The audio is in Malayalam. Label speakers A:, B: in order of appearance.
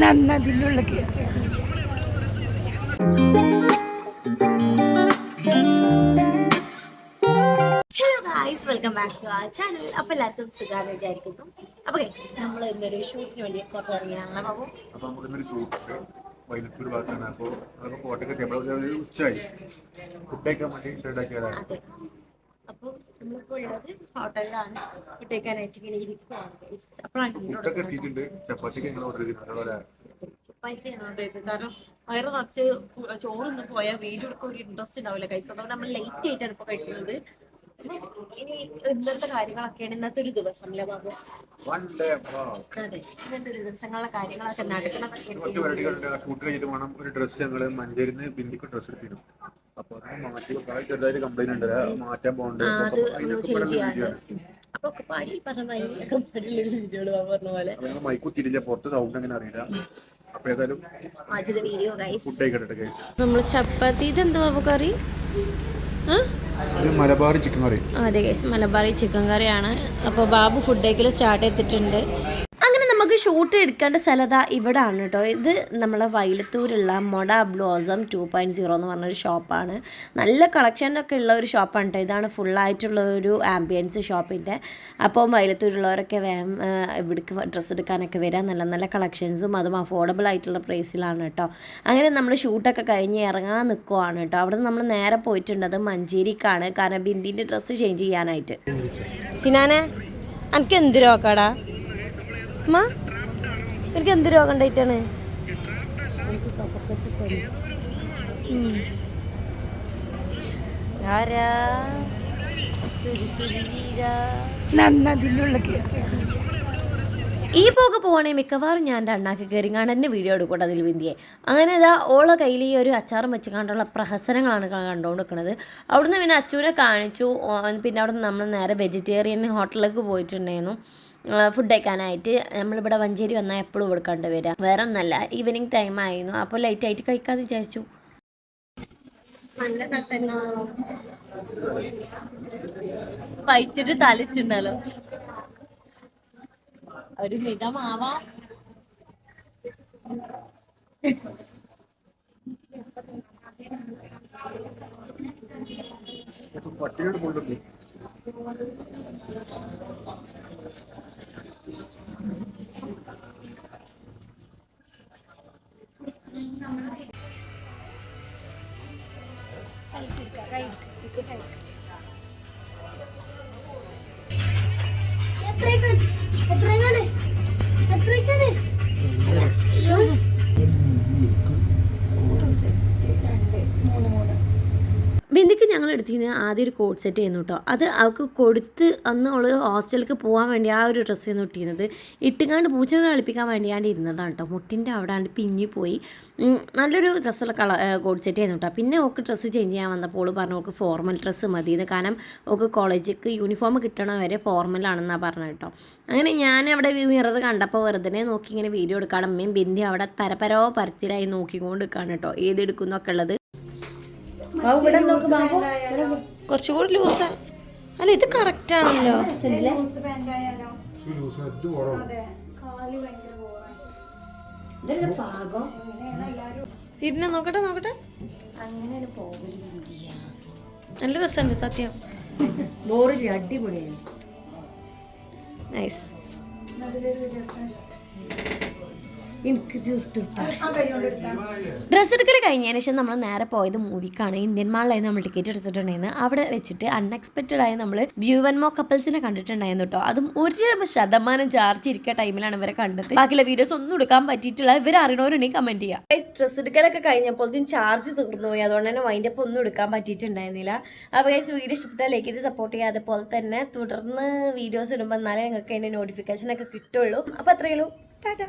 A: നന്നതിനുള്ള
B: hello guys welcome back to a channel അപ്പോൾ എല്ലാവർക്കും സുഖാന്ന് വിചാരിക്കുന്നു. അപ്പോൾ നമ്മൾ ഇന്നൊരു ഷൂട്ടിന് വേണ്ടി പുറത്തിറങ്ങിയാണല്ലോ ബാബു
C: അപ്പൊ നമുക്ക് ഇന്നൊരു ഷൂട്ട് വൈലത്തൂർ ഭാഗത്താണ്. അപ്പോൾ അതൊക്കെ കോട്ടയൊക്കെ നമ്മൾ ഉച്ചയായി. ഫുഡ് കഴിക്കാൻ വേണ്ടി
B: അതെ. അപ്പോൾ നമ്മളിപ്പോൾ ഉള്ളത് ഹോട്ടലിലാണ് ഇങ്ങനെ ഇരിക്കുവാണ്
C: ഓർഡർ
B: കാരണം വയറ് നിറച്ച് ചോറൊന്നും പോയാൽ വീഡിയോ ഒരു ഇൻട്രസ്റ്റ് ഉണ്ടാവില്ല ഗൈസ് അതുകൊണ്ട് നമ്മൾ ലേറ്റ് ആയിട്ടാണ് ഇപ്പോൾ കഴിക്കുന്നത്. ഇനി ഇന്നത്തെ കാര്യങ്ങളൊക്കെയാണ് ഇന്നത്തെ ഒരു ദിവസം അല്ലേ ബാബു? അതെ. ഇന്നത്തെ ഒരു ദിവസങ്ങളിലെ കാര്യങ്ങളൊക്കെ നടക്കണതൊക്കെ
C: ഒരു ഡ്രസ്സ് ഞങ്ങൾ മഞ്ചേരിന്ന് ബിന്ദിക്ക് ഡ്രസ്സ് എടുത്തിരുന്നു. മാറ്റാൻ പോകണ്ട്.
B: അപ്പൊ പാടി പറഞ്ഞ പോലെ.
C: മൈക്ക് പുറത്ത് സൗണ്ട് അങ്ങനെ അറിയില്ല. അപ്പൊ ഏതായാലും
B: വാചക വീഡിയോ ഗൈസ്
C: ഫുഡ് കഴിക്കട്ടെ ഗൈസ്
B: നമ്മൾ ചപ്പാത്തി ഇത് എന്ത് ബാബു കറി
C: ഇത് മലബാറി ചിക്കൻ കറി.
B: അതെ ഗൈസ് മലബാറി ചിക്കൻ കറിയാണ്. അപ്പോൾ ബാബു ഫുഡ് കഴിക്കൽ സ്റ്റാർട്ട് ചെയ്തിട്ടുണ്ട്. ഷൂട്ട് എടുക്കേണ്ട സ്ഥലത ഇവിടെ ആണ് കേട്ടോ. ഇത് നമ്മളെ വൈലത്തൂരുള്ള Moda Blossom two point zero എന്ന് പറഞ്ഞൊരു ഷോപ്പാണ് നല്ല കളക്ഷനൊക്കെ ഉള്ള ഒരു ഷോപ്പാണ് കേട്ടോ ഇതാണ് ഫുള്ളായിട്ടുള്ള ഒരു ആംബിയൻസ് ഷോപ്പിന്റെ അപ്പോൾ വൈലത്തൂരുള്ളവരൊക്കെ വേം ഇവിടേക്ക് ഡ്രസ്സ് എടുക്കാനൊക്കെ വരാൻ നല്ല നല്ല കളക്ഷൻസും അതും അഫോർഡബിൾ ആയിട്ടുള്ള പ്രൈസിലാണ് കേട്ടോ അങ്ങനെ നമ്മൾ ഷൂട്ടൊക്കെ കഴിഞ്ഞ് ഇറങ്ങാൻ നിൽക്കുവാണ് കേട്ടോ അവിടെ നമ്മൾ നേരെ പോയിട്ടുണ്ടത് മഞ്ചേരിക്കാണ്. കാരണം ബിന്ദിന്റെ ഡ്രസ്സ് ചേഞ്ച് ചെയ്യാനായിട്ട്. സിനാനെ എനിക്ക് എന്ത് രോഗാടാ? അമ്മ എനിക്ക് എന്ത് രോഗം ഉണ്ടായിട്ടാണ്. ആരാ.
A: നന്നതിനുള്ള
B: ഈ പോക്ക് പോവാണെങ്കിൽ മിക്കവാറും ഞാൻ എന്റെ അണ്ണാക്ക് കയറി കാണാൻ തന്നെ വീഡിയോ എടുക്കൂട്ട് അതിൽ വിന്തിയെ അങ്ങനെ ഇതാ ഓളെ കയ്യിൽ ഈ ഒരു അച്ചാറും വെച്ച് കണ്ടുള്ള പ്രഹസനങ്ങളാണ് കണ്ടുകൊണ്ട് നിൽക്കുന്നത് അവിടുന്ന് പിന്നെ അച്ചൂനെ കാണിച്ചു. പിന്നെ അവിടുന്ന് നമ്മൾ നേരെ വെജിറ്റേറിയൻ ഹോട്ടലിലേക്ക് പോയിട്ടുണ്ടായിരുന്നു. ഫുഡ് കഴിക്കാനായിട്ട്. നമ്മളിവിടെ വഞ്ചേരി വന്നാൽ എപ്പോഴും ഇവിടെ കണ്ടുവരിക വേറെ ഒന്നല്ല ഈവനിങ് ടൈം ആയിരുന്നു. അപ്പോൾ ലൈറ്റായിട്ട് കഴിക്കാമെന്ന് വിചാരിച്ചു. നല്ല പൈച്ചിട്ട് തലിച്ചുണ്ടല്ലോ ഒരു മിതമാവാം.
C: പട്ടിയോട് കൊണ്ടുണ്ട്
B: ബിന്ദിക്ക് ഞങ്ങൾ എടുത്തിരുന്ന ആദ്യം ഒരു കോഡ് സെറ്റ് ചെയ്യുന്നു കേട്ടോ അത് അവൾക്ക് കൊടുത്ത് അന്ന് അവൾ ഹോസ്റ്റലിലേക്ക് പോകാൻ വേണ്ടി ആ ഒരു ഡ്രസ്സ് ചെയ്യുന്നു ഇട്ടിരുന്നത്. ഇട്ടുകാണ്ട് പൂച്ചനെ കളിപ്പിക്കാൻ വേണ്ടിയാണ്ട് ഇരുന്നതാണ് കേട്ടോ മുട്ടിന്റെ അവിടെ ആണ്ട് പിഞ്ഞി പോയി. നല്ലൊരു ഡ്രസ്സുള്ള കളർ കോഡ് സെറ്റ് ചെയ്യുന്നു കേട്ടോ പിന്നെ ഓക്ക് ഡ്രസ്സ് ചേഞ്ച് ചെയ്യാൻ വന്നപ്പോൾ പറഞ്ഞു ഓക്ക് ഫോർമൽ ഡ്രസ്സ് മതി എന്ന് കാരണം ഓക്ക് കോളേജിലേക്ക് യൂണിഫോം കിട്ടണ വരെ ഫോർമലാണെന്നാണ് പറഞ്ഞത് കേട്ടോ അങ്ങനെ ഞാൻ അവിടെ മിറർ കണ്ടപ്പോൾ വെറുതെ നോക്കി ഇങ്ങനെ വീഡിയോ എടുക്കാൻ അമ്മയും ബിന്ദി അവിടെ പരപരോ പരത്തിലായി നോക്കിക്കൊണ്ട് നിൽക്കുകയാണ് കേട്ടോ ഏത് നോക്ക് ബാബു. കുറച്ചുകൂടി ലൂസ് അല്ല ഇത് കറക്റ്റ് ആണല്ലോ. തിരിഞ്ഞ നോക്കട്ടെ നോക്കട്ടെ. നല്ല രസമുണ്ട് സത്യം.
A: അടിപൊളിയാണ്
B: നൈസ്
A: എനിക്ക്
B: ഡ്രസ്സ് എടുക്കൽ കഴിഞ്ഞതിന് ശേഷം നമ്മൾ നേരെ പോയത് മൂവിക്കാണ് ഇന്ത്യൻ മാളിലായിരുന്നു നമ്മൾ ടിക്കറ്റ് എടുത്തിട്ടുണ്ടായിരുന്നു അവിടെ വെച്ചിട്ട് അൺഎക്സ്പെക്റ്റഡ് ആയി നമ്മൾ വ്യൂവൻമോ കപ്പിൾസിനെ കണ്ടിട്ടുണ്ടായിരുന്നു കേട്ടോ. അതും ഒരു ശതമാനം ചാർജ് ഇരിക്കുക ടൈമിലാണ് ഇവരെ കണ്ടത്. ബാക്കിയുള്ള വീഡിയോസ് ഒന്നും എടുക്കാൻ പറ്റിയിട്ടില്ല. ഇവർ അറിയണവരുണ്ടെങ്കിൽ കമന്റ് ചെയ്യാം ഡ്രസ്സ് എടുക്കലൊക്കെ കഴിഞ്ഞപ്പോൾ ചാർജ് തീർന്നു പോയി. അതുകൊണ്ട് തന്നെ വൈൻഡ് അപ്പ് ഒന്നും എടുക്കാൻ പറ്റിയിട്ടുണ്ടായിരുന്നില്ല. അപ്പോൾ ഗൈസ് വീഡിയോ ഇഷ്ടപ്പെട്ടാൽ ലൈക്ക് ചെയ്ത് സപ്പോർട്ട് ചെയ്യുക. അതുപോലെ തന്നെ തുടർന്ന് വീഡിയോസ് ഇടുമ്പോൾ എന്നാലേ നിങ്ങൾക്ക് അതിന്റെ നോട്ടിഫിക്കേഷൻ ഒക്കെ കിട്ടുള്ളൂ. അപ്പോൾ അത്രയേ ഉള്ളൂ. ടാറ്റാ.